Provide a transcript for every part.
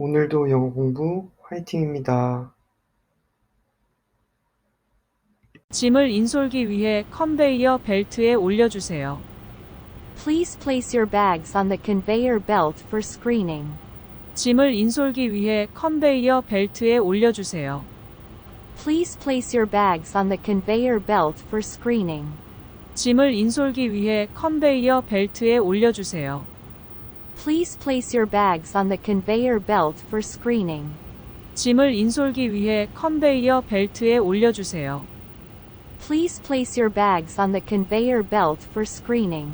오늘도 영어 공부 화이팅입니다. 짐을 인솔기 위해 컨베이어 벨트에 올려주세요. Please place your bags on the conveyor belt for screening. 짐을 인솔기 위해 컨베이어 벨트에 올려주세요. Please place your bags on the conveyor belt for screening. 짐을 인솔기 위해 컨베이어 벨트에 올려주세요. Please place your bags on the conveyor belt for screening. 짐을 인솔기 위해 컨베이어 벨트에 올려주세요. Please place your bags on the conveyor belt for screening.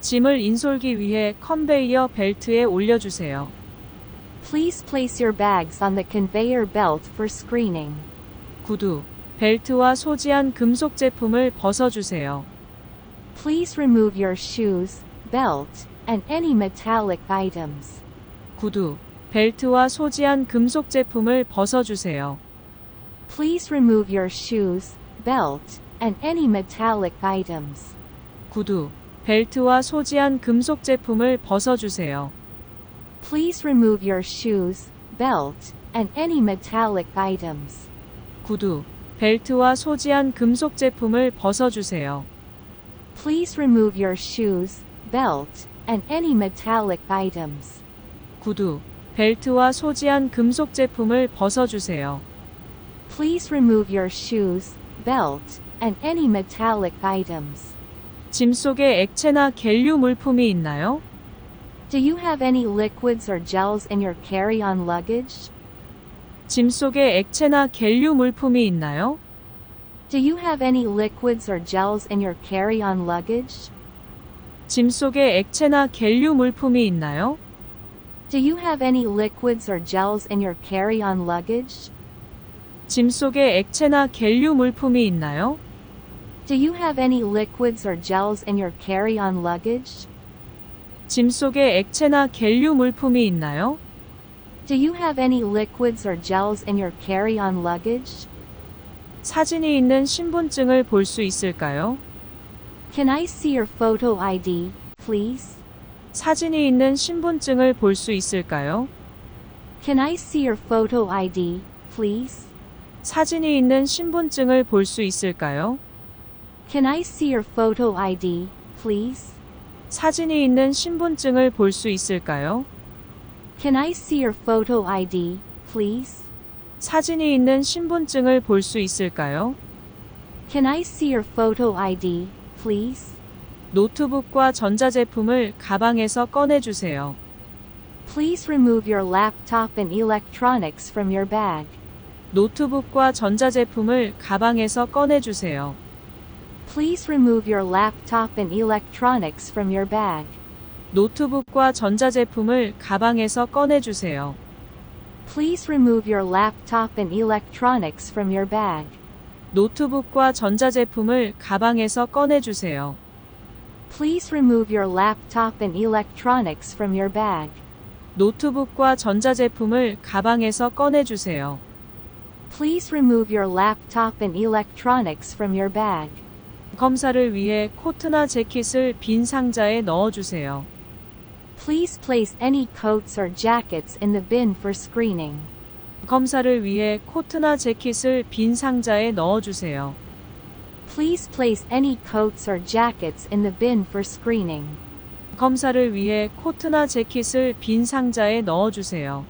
짐을 인솔기 위해 컨베이어 벨트에 올려주세요. Please place your bags on the conveyor belt for screening. 구두, 벨트와 소지한 금속 제품을 벗어주세요. Please remove your shoes, belt, and any metallic items. 구두, 벨트와 소지한 금속 제품을 벗어주세요. Please remove your shoes, belt, and any metallic items. 구두, 벨트와 소지한 금속 제품을 벗어주세요. Please remove your shoes, belt, and any metallic items. 구두, 벨트와 소지한 금속 제품을 벗어주세요. Please remove your shoes, belt, and any metallic items. 구두, 벨트와 소지한 금속 제품을 벗어주세요. Please remove your shoes, belt, and any metallic items. 짐 속에 액체나 겔류 물품이 있나요? Do you have any liquids or gels in your carry-on luggage? 짐 속에 액체나 겔류 물품이 있나요? Do you have any liquids or gels in your carry-on luggage? 짐 속에 액체나 겔류 물품이 있나요? Do you have any liquids or gels in your carry-on luggage? 짐 속에 액체나 겔류 물품이 있나요? Do you have any liquids or gels in your carry-on luggage? 짐 속에 액체나 겔류 물품이 있나요? Do you have any liquids or gels in your carry-on luggage? 사진이 있는 신분증을 볼 수 있을까요? Can I see your photo ID, please? 사진이 있는 신분증을 볼 수 있을까요? Can I see your photo ID, please? 사진이 있는 신분증을 볼 수 있을까요? Can I see your photo ID, please? 사진이 있는 신분증을 볼 수 있을까요? Can I see your photo ID, please? 사진이 있는 신분증을 볼 수 있을까요? Can I see your photo ID, please? 노트북과 전자제품을 가방에서 꺼내주세요. Please remove your laptop and electronics from your bag. 노트북과 전자제품을 가방에서 꺼내주세요. Please remove your laptop and electronics from your bag. 노트북과 전자제품을 가방에서 꺼내주세요. Please remove your laptop and electronics from your bag. 노트북과 전자제품을 가방에서 꺼내주세요. Please remove your laptop and electronics from your bag. 노트북과 전자제품을 가방에서 꺼내주세요. Please remove your laptop and electronics from your bag. 검사를 위해 코트나 재킷을 빈 상자에 넣어주세요. Please place any coats or jackets in the bin for screening. 검사를 위해 코트나 재킷을 빈 상자에 넣어주세요. Please place any coats or jackets in the bin for screening. 검사를 위해 코트나 재킷을 빈 상자에 넣어주세요.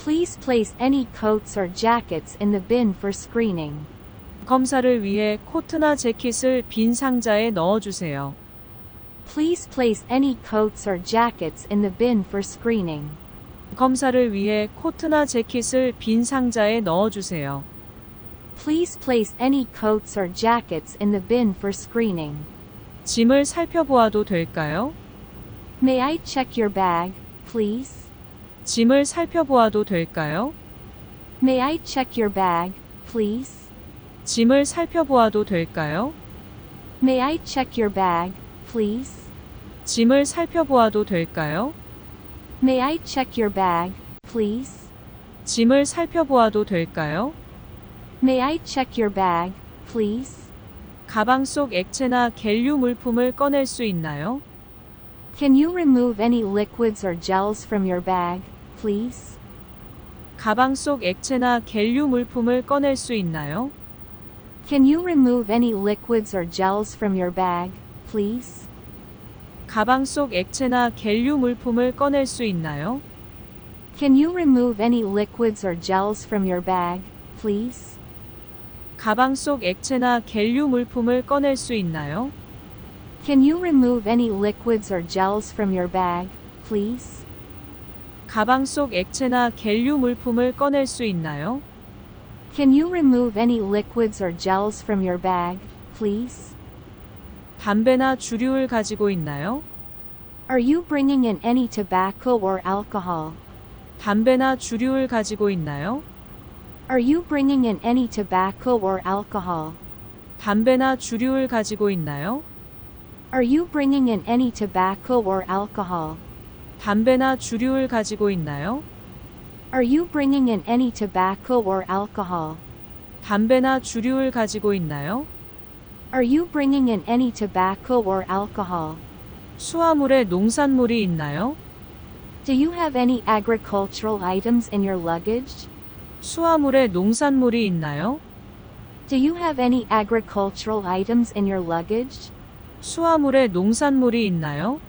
Please place any coats or jackets in the bin for screening. 검사를 위해 코트나 재킷을 빈 상자에 넣어주세요. Please place any coats or jackets in the bin for screening. 검사를 위해 코트나 재킷을 빈 상자에 넣어주세요. Please place any coats or jackets in the bin for screening. 짐을 살펴보아도 될까요? May I check your bag, please? 짐을 살펴보아도 될까요? May I check your bag, please? 짐을 살펴보아도 될까요? May I check your bag, please? 짐을 살펴보아도 될까요? May I check your bag, please? 짐을 살펴보아도 될까요? May I check your bag, please? 가방 속 액체나 겔류 물품을 꺼낼 수 있나요? Can you remove any liquids or gels from your bag, please? 가방 속 액체나 겔류 물품을 꺼낼 수 있나요? Can you remove any liquids or gels from your bag, please? 가방 속 액체나 겔류 물품을 꺼낼 수 있나요? Can you remove any liquids or gels from your bag, please? 가방 속 액체나 겔류 물품을 꺼낼 수 있나요? Can you remove any liquids or gels from your bag, please? 가방 속 액체나 겔류 물품을 꺼낼 수 있나요? Can you remove any liquids or gels from your bag, please? 담배나 주류를 가지고 있나요? Are you bringing in any tobacco or alcohol? 담배나 주류를 가지고 있나요? Are you bringing in any tobacco or alcohol? 담배나 주류를 가지고 있나요? Are you bringing in any tobacco or alcohol? 담배나 주류를 가지고 있나요? Are you bringing in any tobacco or alcohol? 담배나 주류를 가지고 있나요? Are you bringing in any tobacco or alcohol? 수화물에 농산물이 있나요? Do you have any agricultural items in your luggage? 수화물에 농산물이 있나요? Do you have any agricultural items in your luggage? 수화물에 농산물이 있나요?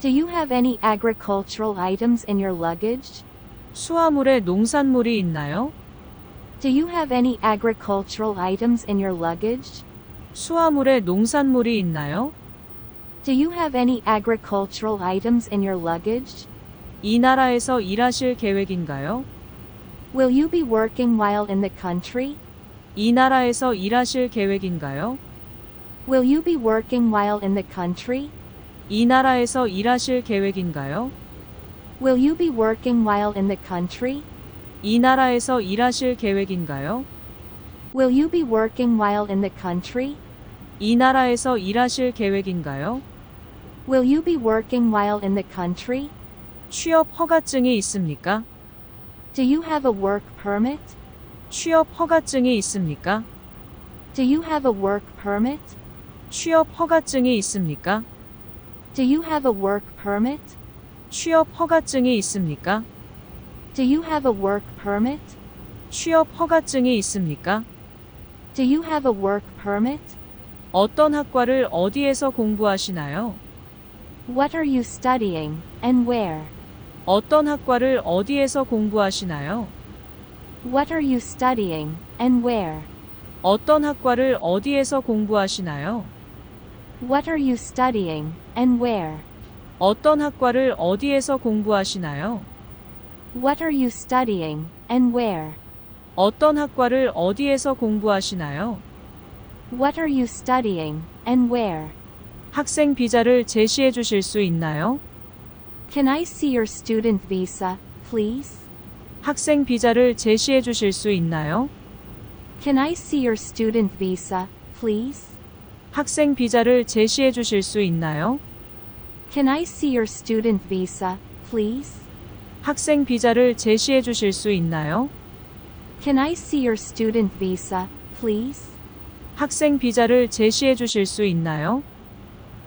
Do you have any agricultural items in your luggage? 수화물에 농산물이 있나요? Do you have any agricultural items in your luggage? 수화물에 농산물이 있나요? Do you have any agricultural items in your luggage? 이 나라에서 일하실 계획인가요? Will you be working while in the country? 이 나라에서 일하실 계획인가요? Will you be working while in the country? 이 나라에서 일하실 계획인가요? Will you be working while in the country? 이 나라에서 일하실 계획인가요? Will you be working while in the country? 이 나라에서 일하실 계획인가요? Will you be working while in the country? 취업 허가증이 있습니까? Do you have a work permit? 취업 허가증이 있습니까? Do you have a work permit? 취업 허가증이 있습니까? Do you have a work permit? 취업 허가증이 있습니까? Do you have a work permit? 취업 허가증이 있습니까? Do you have a work permit? 어떤 학과를 어디에서 공부하시나요? What are you studying, and where? 어떤 학과를 어디에서 공부하시나요? What are you studying, and where? 어떤 학과를 어디에서 공부하시나요? What are you studying, and where? 어떤 학과를 어디에서 공부하시나요? What are you studying, and where? 어떤 학과를 어디에서 공부하시나요? What are you studying, and where? 학생 비자를 제시해 주실 수 있나요? Can I see your student visa, please? 학생 비자를 제시해 주실 수 있나요? Can I see your student visa, please? 학생 비자를 제시해 주실 수 있나요? Can I see your student visa, please? 학생 비자를 제시해 주실 수 있나요? Can I see your student visa, please? 학생 비자를 제시해 주실 수 있나요?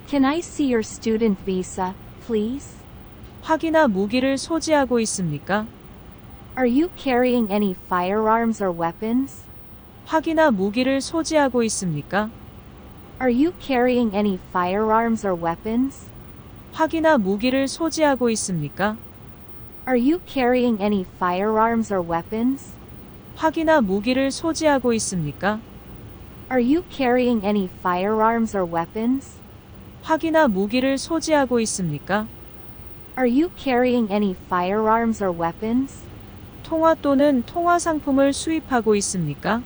Can I see your student visa, please? 화기나 무기를 소지하고 있습니까? Are you carrying any firearms or weapons? 화기나 무기를 소지하고 있습니까? Are you carrying any firearms or weapons? 화기나 무기를 소지하고 있습니까? Are you carrying any firearms or weapons? 화기나 무기를 소지하고 있습니까? Are you carrying any firearms or weapons? 화기나 무기를 소지하고 있습니까? Are you carrying any firearms or weapons? 통화 또는 통화 상품을 수입하고 있습니까?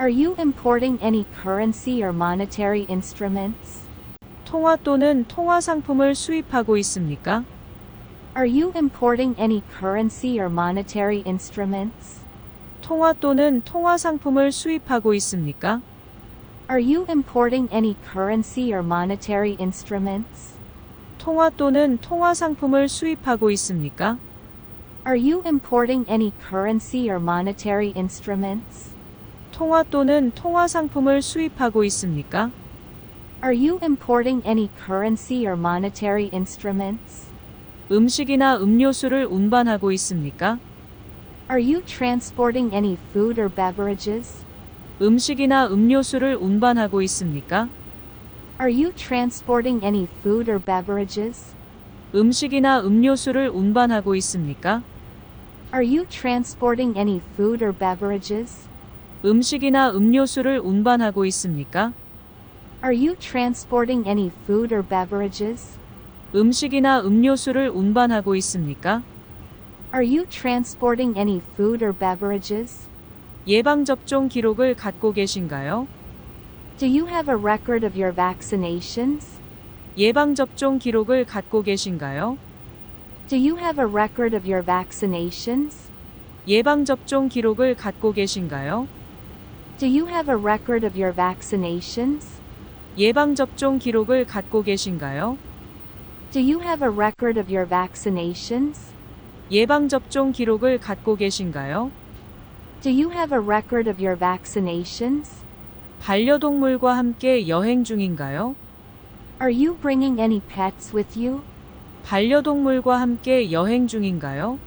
Are you importing any currency or monetary instruments? 통화 또는 통화 상품을 수입하고 있습니까? Are you importing any currency or monetary instruments? 통화 또는 통화 상품을 수입하고 있습니까? Are you importing any currency or monetary instruments? 통화 또는 통화 상품을 수입하고 있습니까? Are you importing any currency or monetary instruments? 통화 또는 통화 상품을 수입하고 있습니까? Are you importing any currency or monetary instruments? 음식이나 음료수를 운반하고 있습니까? Are you transporting any food or beverages? 음식이나 음료수를 운반하고 있습니까? Are you transporting any food or beverages? 음식이나 음료수를 운반하고 있습니까? Are you transporting any food or beverages? 음식이나 음료수를 운반하고 있습니까? Are you transporting any food or beverages? 음식이나 음료수를 운반하고 있습니까? Are you transporting any food or beverages? 예방접종 기록을 갖고 계신가요? Do you have a record of your vaccinations? 예방접종 기록을 갖고 계신가요? Do you have a record of your vaccinations? 예방접종 기록을 갖고 계신가요? Do you have a record of your vaccinations? 예방접종 기록을 갖고 계신가요? Do you have a record of your vaccinations? 예방접종 기록을 갖고 계신가요? Do you have a record of your vaccinations? 반려동물과 함께 여행 중인가요? Are you bringing any pets with you? 반려동물과 함께 여행 중인가요?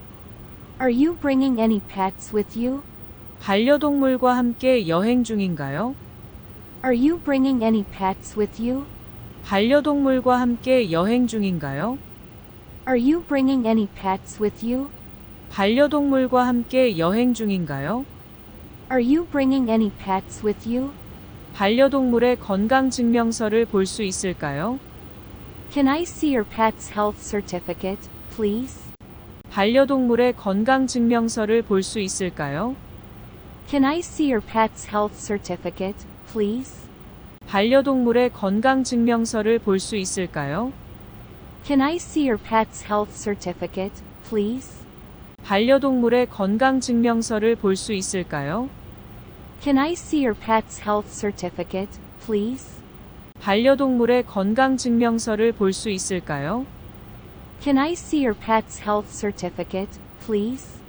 Are you bringing any pets with you? 반려동물과 함께 여행 중인가요? Are you bringing any pets with you? 반려동물과 함께 여행 중인가요? Are you bringing any pets with you? 반려동물과 함께 여행 중인가요? Are you bringing any pets with you? 반려동물의 건강 증명서를 볼 수 있을까요? Can I see your pet's health certificate, please? 반려동물의 건강 증명서를 볼 수 있을까요? Can I see your pet's health certificate, please? 반려동물의 건강 증명서를 볼 수 있을까요? Can I see your pet's health certificate, please? 반려동물의 건강 증명서를 볼 수 있을까요? Can I see your pet's health certificate, please? 반려동물의 건강 증명서를 볼 수 있을까요? Can I see your pet's health certificate, please?